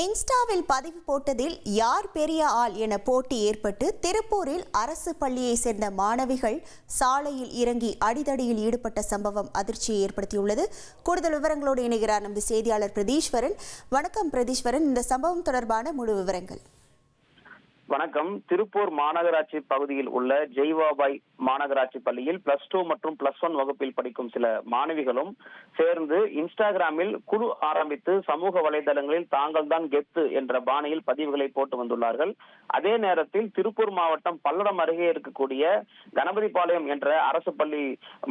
இன்ஸ்டாவில் பதிவு போட்டதில் யார் பெரிய ஆள் என போட்டி ஏற்பட்டு திருப்பூரில் அரசு பள்ளியை சேர்ந்த மாணவிகள் சாலையில் இறங்கி அடிதடியில் ஈடுபட்ட சம்பவம் அதிர்ச்சியை ஏற்படுத்தியுள்ளது. கூடுதல் விவரங்களோடு இணைகிறார் நமது செய்தியாளர் பிரதீஸ்வரன். வணக்கம் பிரதீஸ்வரன். இந்த சம்பவம் தொடர்பான முழு விவரங்கள். வணக்கம். திருப்பூர் மாநகராட்சி பகுதியில் உள்ள ஜெய்வாபாய் மாநகராட்சி பள்ளியில் பிளஸ் டூ மற்றும் பிளஸ் ஒன் வகுப்பில் படிக்கும் சில மாணவிகளும் சேர்ந்து இன்ஸ்டாகிராமில் குழு ஆரம்பித்து சமூக வலைதளங்களில் தாங்கள் தான் கெத்து என்ற பாணியில் பதிவுகளை போட்டு வந்துள்ளார்கள். அதே நேரத்தில் திருப்பூர் மாவட்டம் பல்லடம் அருகே இருக்கக்கூடிய கணபதிபாளையம் என்ற அரசு பள்ளி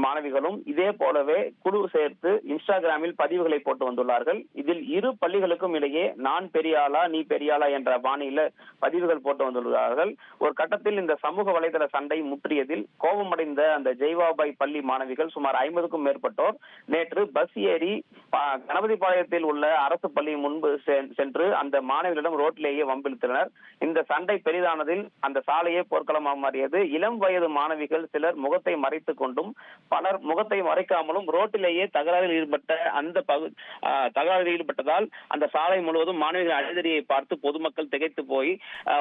மாணவிகளும் இதே போலவே குழு சேர்த்து இன்ஸ்டாகிராமில் பதிவுகளை போட்டு வந்துள்ளார்கள். இதில் இரு பள்ளிகளுக்கும் இடையே நான் பெரியாளா நீ பெரியாளா என்ற பாணியில பதிவுகள் போட்டு வந்துள்ளார்கள் ஒரு கட்டத்தில் இந்த சமூக வலைதள சண்டை முற்றியதில் கோபமடைந்த அந்த ஜெய்வாபாய் பள்ளி மாணவிகள் சுமார் ஐம்பதுக்கும் மேற்பட்டோர் நேற்று பஸ் ஏறி ப- கணபதிபாளையத்தில் உள்ள அரசு பள்ளி முன்பு சென்று அந்த மாணவிகளிடம் ரோட்டிலேயே வம்பிழுத்தனர். இந்த சண்டை பெரிதானதில் அந்த சாலையே போர்க்களமாக மாறியது. இளம் வயது மாணவிகள் சிலர் முகத்தை மறைத்துக் கொண்டும் பலர் முகத்தை மறைக்காமலும் ரோட்டிலேயே தகராறில் ஈடுபட்ட அந்த பகு தகராறில் ஈடுபட்டதால் அந்த சாலை முழுவதும் மாணவிகள் அழுதறியை பார்த்து பொதுமக்கள் திகைத்து போய்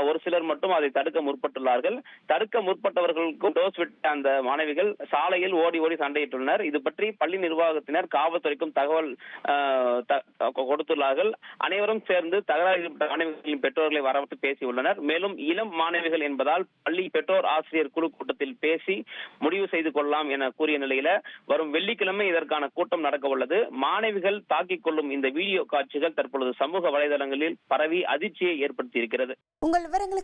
ஒரு சில சிலர் மட்டும் அதை தடுக்க முற்பட்டுள்ளார்கள். தடுக்க முற்பட்டவர்களுக்கு டோஸ் விட்ட அந்த மாணவிகள் சாலையில் ஓடி ஓடி சண்டையிட்டுள்ளனர். இது பற்றி பள்ளி நிர்வாகத்தினர் காவல்துறைக்கும் தகவல் கொடுத்துள்ளார்கள். அனைவரும் சேர்ந்து தகராறு மாணவிகளின் பெற்றோர்களை வரவிட்டு பேசியுள்ளனர். மேலும் இளம் மாணவிகள் என்பதால் பள்ளி பெற்றோர் ஆசிரியர் குழு கூட்டத்தில் பேசி முடிவு செய்து கொள்ளலாம் என கூறிய நிலையில வரும் வெள்ளிக்கிழமை இதற்கான கூட்டம் நடக்க உள்ளது. மாணவிகள் தாக்கிக் கொள்ளும் இந்த வீடியோ காட்சிகள் தற்பொழுது சமூக வலைதளங்களில் பரவி அதிர்ச்சியை ஏற்படுத்தியிருக்கிறது. உங்கள் விவரங்களுக்கு